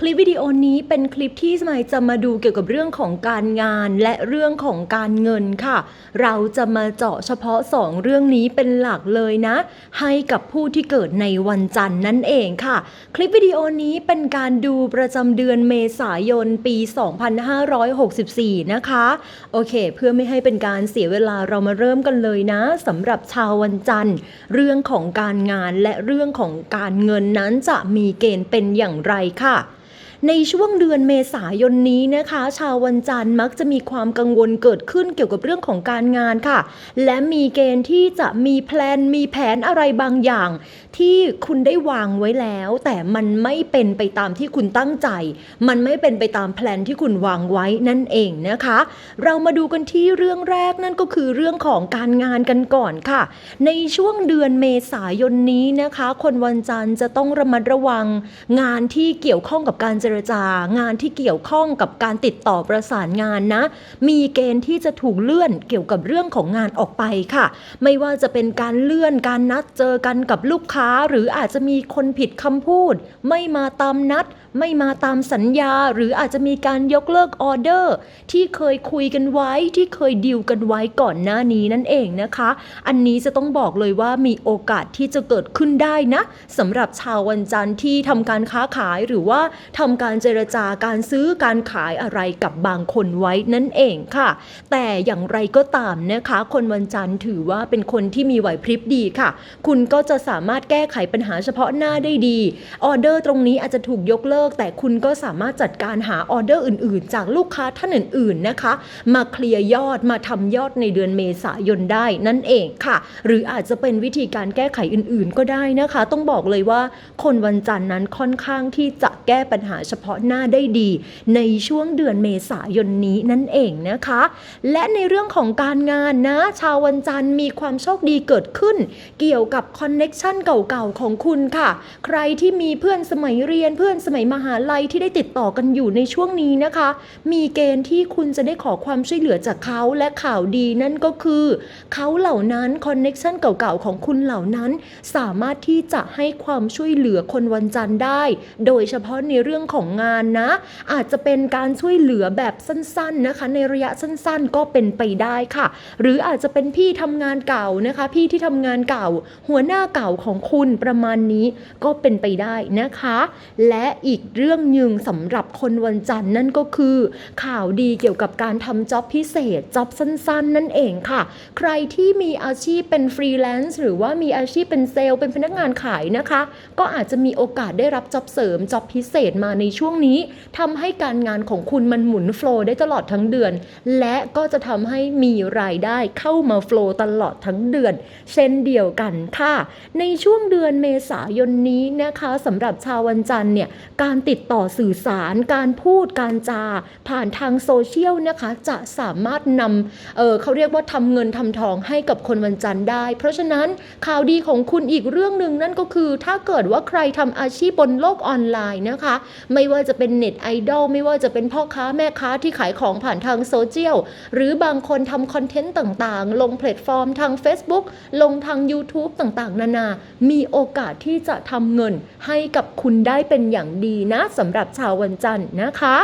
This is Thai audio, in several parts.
คลิปวิดีโอนี้เป็นคลิปที่สมัยจะมาดูเกี่ยวกับเรื่องของการงานและเรื่องของการเงินค่ะ เราจะมาเจาะเฉพาะ 2 เรื่องนี้เป็นหลักเลยนะ ให้กับผู้ที่เกิดในวันจันทร์นั่นเองค่ะ คลิปวิดีโอนี้เป็นการดูประจำเดือนเมษายนปี 2564 นะคะ โอเค เพื่อไม่ให้เป็นการเสียเวลาเรามาเริ่มกันเลยนะสำหรับชาววันจันทร์ เรื่องของการงานและเรื่องของการเงินนั้นจะมีเกณฑ์เป็นอย่างไรค่ะ ในช่วงเดือนเมษายนนี้นะคะ ชาววันจันทร์มักจะมีความกังวลเกิดขึ้นเกี่ยวกับเรื่องของการงานค่ะ และมีเกณฑ์ที่จะมีแพลนมีแผนอะไรบางอย่าง ที่คุณได้วางไว้แล้ว แต่มันไม่เป็นไปตามที่คุณตั้งใจ มันไม่เป็นไปตามแพลนที่คุณวางไว้นั่นเองนะคะ เรามาดูกันที่เรื่องแรกนั่นก็คือเรื่องของการงานกันก่อนค่ะ ในช่วงเดือนเมษายนนี้นะคะ คนวันจันทร์จะต้องระมัดระวังงานที่เกี่ยวข้องกับการเจรจางานที่เกี่ยวข้องกับการติดต่อประสานงานนะ มีเกณฑ์ที่จะถูกเลื่อนเกี่ยวกับเรื่องของงานออกไปค่ะ ไม่ว่าจะเป็นการเลื่อนการนัดเจอกันกับลูกค้า หรืออาจจะมีคนผิดคำพูด ไม่มาตามนัด ไม่มาตามสัญญา หรืออาจจะมีการยกเลิกออเดอร์ ที่เคยคุยกันไว้ที่เคยดีลกันไว้ก่อนหน้านี้นั่นเองนะคะ อันนี้จะต้องบอกเลยว่ามีโอกาสที่จะเกิดขึ้นได้นะสำหรับชาววันจันทร์ที่ทำการค้าขายหรือว่าทำการเจรจาการซื้อการขายอะไรกับบางคนไว้นั่นเองค่ะ แต่อย่างไรก็ตามนะคะ คนวันจันทร์ถือว่าเป็นคนที่มีไหวพริบดีค่ะ คุณก็จะสามารถแก้ไขปัญหาเฉพาะหน้าได้ดี ออเดอร์ตรงนี้อาจจะถูกยกเลิก แต่คุณก็สามารถจัดการหาออเดอร์อื่นๆ จากลูกค้าท่านอื่นๆนะคะ มาเคลียร์ยอดมาทำยอดในเดือนเมษายนได้นั่นเองค่ะ หรืออาจจะเป็นวิธีการแก้ไขอื่นๆ ก็ได้นะคะ ต้องบอกเลยว่า คนวันจันทร์นั้นค่อนข้างที่จะแก้ปัญหาเฉพาะหน้าได้ดี ในช่วงเดือนเมษายนนี้นั่นเองนะคะ และในเรื่องของการงานนะ ชาววันจันทร์มีความโชคดีเกิดขึ้น เกี่ยวกับคอนเน็ชันเก่าๆของคุณค่ะ ใครที่มีเพื่อนสมัยเรียนเพื่อนสมัยมหาลัยที่ได้ติดต่อกันอยู่ในช่วงนี้นะคะ มีเกณฑ์ที่คุณจะได้ขอความช่วยเหลือจากเขาและข่าวดีนั่นก็คือ เขาเหล่านั้นคอนเน็ชันเก่าๆของคุณเหล่านั้น สามารถที่จะให้ความช่วยเหลือคนวันจันทร์ได้ โดยเฉพาะในเรื่องของงานนะ อาจจะเป็นการช่วยเหลือแบบสั้นๆนะคะ ในระยะสั้นๆ ก็เป็นไปได้ค่ะ หรืออาจจะเป็นพี่ทำงานเก่านะคะ พี่ที่ทำงานเก่า หัวหน้าเก่าของคุณประมาณนี้ก็เป็นไปได้นะคะ และอีกเรื่องหนึ่งสำหรับคนวันจันทร์นั่นก็คือ ข่าวดีเกี่ยวกับการทำจ็อบพิเศษจ็อบสั้น ๆ นั่นเองค่ะ ใครที่มีอาชีพเป็นฟรีแลนซ์หรือว่ามีอาชีพเป็นเซลล์เป็นพนักงานขายนะคะ ก็อาจจะมีโอกาสได้รับจ็อบเสริมจ็อบพิเศษมาในช่วงนี้ทำให้การงานของคุณมันหมุนโฟลว์ได้ตลอดทั้งเดือน และก็จะทำให้มีรายได้เข้ามาโฟลว์ตลอดทั้งเดือน เช่นเดียวกันค่ะ ในช่วงเดือนเมษายนนี้นะคะสำหรับชาววันจันทร์เนี่ยการติดต่อสื่อสาร การพูดการจา ผ่านทางโซเชียลนะคะจะสามารถนำเออเขาเรียกว่าทำเงินทำทองให้กับคนวันจันทร์ได้ เพราะฉะนั้นข่าวดีของคุณอีกเรื่องหนึ่งนั่นก็คือ ถ้าเกิดว่าใครทำอาชีพบนโลกออนไลน์นะคะไม่ว่าจะเป็นเน็ตไอดอลไม่ว่าจะเป็นพ่อค้าแม่ค้าที่ขายของผ่านทางโซเชียลหรือบางคนทำคอนเทนต์ต่างๆ ลงแพลตฟอร์มทาง Facebook ลงทาง YouTube ต่างๆ นานา มีโอกาสที่จะทำเงินให้กับคุณได้เป็นอย่างดีนะสำหรับชาววันจันทร์นะคะ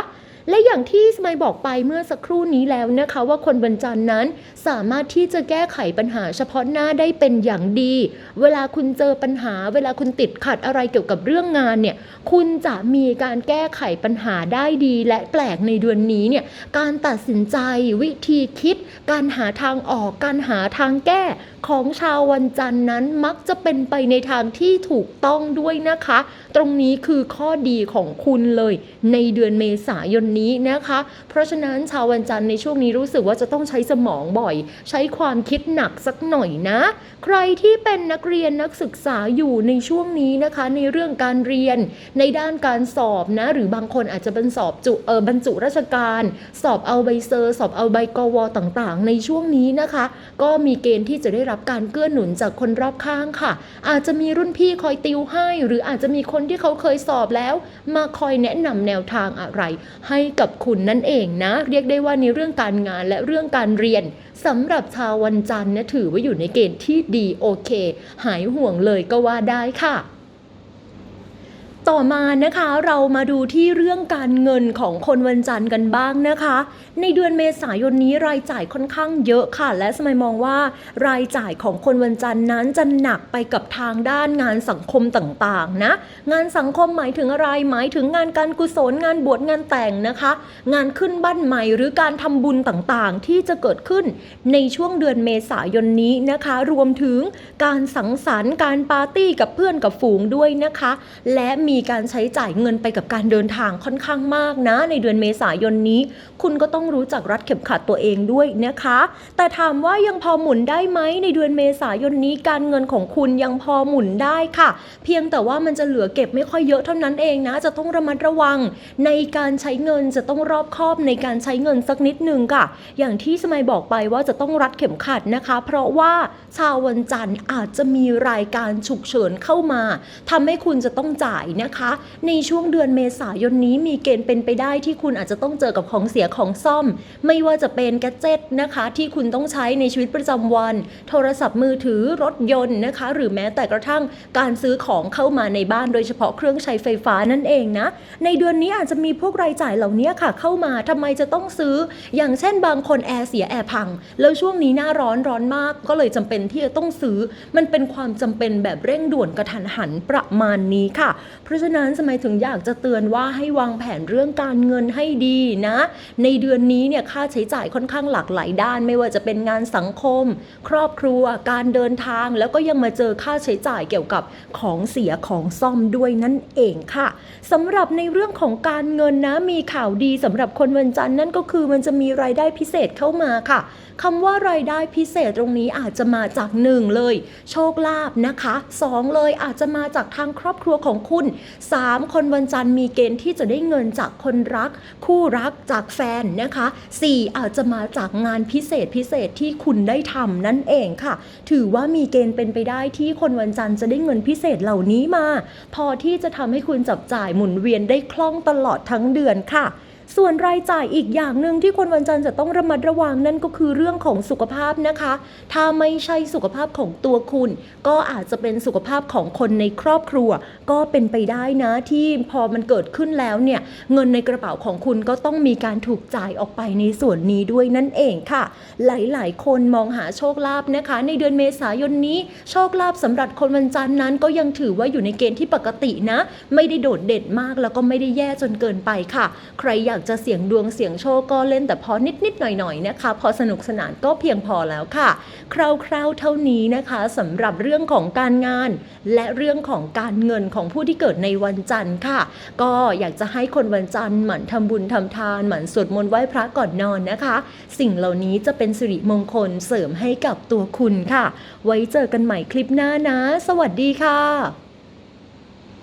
และอย่างที่สมัยบอกไปเมื่อสักครู่นี้แล้วนะคะ ว่าคนบรรจันทร์นั้นสามารถที่จะแก้ไขปัญหาเฉพาะหน้าได้เป็นอย่างดี เวลาคุณเจอปัญหา เวลาคุณติดขัดอะไรเกี่ยวกับเรื่องงานเนี่ยคุณจะมีการแก้ไขปัญหาได้ดี และแปลกในเดือนนี้เนี่ยการตัดสินใจวิธีคิด การหาทางออกการหาทางแก้ของชาววันจันทร์นั้นมักจะเป็นไปในทางที่ถูกต้องด้วยนะคะ ตรงนี้คือข้อดีของคุณเลย ในเดือนเมษายนนี้นะคะ เพราะฉะนั้นชาววันจันทร์ในช่วงนี้รู้สึกว่าจะต้องใช้สมองบ่อย ใช้ความคิดหนักสักหน่อยนะ ใครที่เป็นนักเรียนนักศึกษาอยู่ในช่วงนี้นะคะ ในเรื่องการเรียน ในด้านการสอบนะ หรือบางคนอาจจะเป็นสอบจุเออบรรจุราชการ สอบเอาใบเซอร์สอบเอาใบกวต่างๆ ในช่วงนี้นะคะ ก็มีเกณฑ์ที่จะได้รับการเกื้อหนุนจากคนรอบข้างค่ะ อาจจะมีรุ่นพี่คอยติวให้ หรืออาจจะมีคนที่เขาเคยสอบแล้ว มาคอยแนะนำแนวทางอะไร ให้กับคุณนั่นเองนะ เรียกได้ว่าในเรื่องการงานและเรื่องการเรียนสำหรับชาววันจันทร์นะถือว่าอยู่ในเกณฑ์ที่ดีโอเค หายห่วงเลยก็ว่าได้ค่ะต่อมานะคะเรามาดูที่เรื่องการเงินของคนวันจันทร์กันบ้างนะคะในเดือนเมษายนนี้รายจ่ายค่อนข้างเยอะค่ะ และสมัยมองว่ารายจ่ายของคนวันจันทร์นั้นจะหนักไปกับทางด้านงานสังคมต่างๆนะ งานสังคมหมายถึงอะไรหมายถึงงานการกุศลงานบวชงานแต่งนะคะ งานขึ้นบ้านใหม่หรือการทำบุญต่างๆ ที่จะเกิดขึ้นในช่วงเดือนเมษายนนี้นะคะ รวมถึงการสังสรรค์การปาร์ตี้กับเพื่อนกับฝูงด้วยนะคะ และมีการใช้จ่ายเงินไปกับการเดินทางค่อนข้างมากนะ ในเดือนเมษายนนี้ คุณก็ต้ององรู้จักรัดเข็มขัดตัวเองด้วยนะคะ แต่ถามว่ายังพอหมุนได้ไหมในเดือนเมษายนนี้การเงินของคุณยังพอหมุนได้ค่ะ เพียงแต่ว่ามันจะเหลือเก็บไม่ค่อยเยอะเท่านั้นเองนะ จะต้องระมัดระวัง ในการใช้เงินจะต้องรอบคอบในการใช้เงินสักนิดนึงค่ะ อย่างที่สมัยบอกไปว่าจะต้องรัดเข็มขัดนะคะ เพราะว่าชาววันจันทร์อาจจะมีรายการฉุกเฉินเข้ามาทำให้คุณจะต้องจ่ายนะคะ ในช่วงเดือนเมษายนนี้มีเกณฑ์เป็นไปได้ที่คุณอาจจะต้องเจอกับของเสียของซ่อม ไม่ว่าจะเป็นแกดเจิตนะคะที่คุณต้องใช้ในชีวิตประจำวัน โทรศัพท์มือถือรถยนต์นะคะ หรือแม้แต่กระทั่งการซื้อของเข้ามาในบ้านโดยเฉพาะเครื่องใช้ไฟฟ้านั่นเองนะ ในเดือนนี้อาจจะมีพวกรายจ่ายเหล่านี้ค่ะ เข้ามาทำไมจะต้องซื้อ อย่างเช่นบางคนแอร์เสียแอร์พัง แล้วช่วงนี้หน้าร้อนร้อนมาก ก็เลยจำเป็นที่จะต้องซื้อ มันเป็นความจำเป็นแบบเร่งด่วนกระทันหันประมาณนี้ค่ะ เพราะฉะนั้นสมัยถึงอยากจะเตือนว่าให้วางแผนเรื่องการเงินให้ดีนะ ในเดือนนี้เนี่ยค่าใช้จ่ายค่อนข้างหลากหลายด้าน ไม่ว่าจะเป็นงานสังคม ครอบครัว การเดินทาง แล้วก็ยังมาเจอค่าใช้จ่ายเกี่ยวกับของเสียของซ่อมด้วยนั่นเองค่ะสำหรับในเรื่องของการเงินนะมีข่าวดีสำหรับคนวันจันทร์นั่นก็คือมันจะมีรายได้พิเศษเข้ามาค่ะคำว่ารายได้พิเศษตรงนี้อาจจะมาจากหนึ่งเลย โชคลาภนะคะสองเลยอาจจะมาจากทางครอบครัวของคุณสามคนวันจันทร์มีเกณฑ์ที่จะได้เงินจากคนรัก คู่รักจากแฟนนะคะสี่อาจจะมาจากงานพิเศษพิเศษที่คุณได้ทำนั่นเองค่ะ ถือว่ามีเกณฑ์เป็นไปได้ที่คนวันจันทร์จะได้เงินพิเศษเหล่านี้มา พอที่จะทำให้คุณจับจ่ายหมุนเวียนได้คล่องตลอดทั้งเดือนค่ะ ส่วนรายจ่ายอีกอย่างหนึ่งที่คนวันจันทร์จะต้องระมัดระวังนั่นก็คือเรื่องของสุขภาพนะคะ ถ้าไม่ใช่สุขภาพของตัวคุณ ก็อาจจะเป็นสุขภาพของคนในครอบครัว ก็เป็นไปได้นะที่พอมันเกิดขึ้นแล้วเนี่ยเงินในกระเป๋าของคุณก็ต้องมีการถูกจ่ายออกไปในส่วนนี้ด้วยนั่นเองค่ะ หลายๆ คนมองหาโชคลาภนะคะ ในเดือนเมษายนนี้โชคลาภสำหรับคนวันจันทร์นั้น ก็ยังถือว่าอยู่ในเกณฑ์ที่ปกตินะ ไม่ได้โดดเด่นมากแล้วก็ไม่ได้แย่จนเกินไปค่ะ ใครอยากจะเสี่ยงดวงเสี่ยงโชคก็เล่นแต่พอนิดๆหน่อยๆนะคะ พอสนุกสนานก็เพียงพอแล้วค่ะ คร่าวๆเท่านี้นะคะสำหรับเรื่องของการงาน และเรื่องของการเงินของผู้ที่เกิดในวันจันทร์ค่ะ ก็อยากจะให้คนวันจันทร์หมั่นทำบุญทำทานหมั่นสวดมนต์ไหว้พระก่อนนอนนะคะ สิ่งเหล่านี้จะเป็นสิริมงคลเสริมให้กับตัวคุณค่ะ ไว้เจอกันใหม่คลิปหน้านะ สวัสดีค่ะ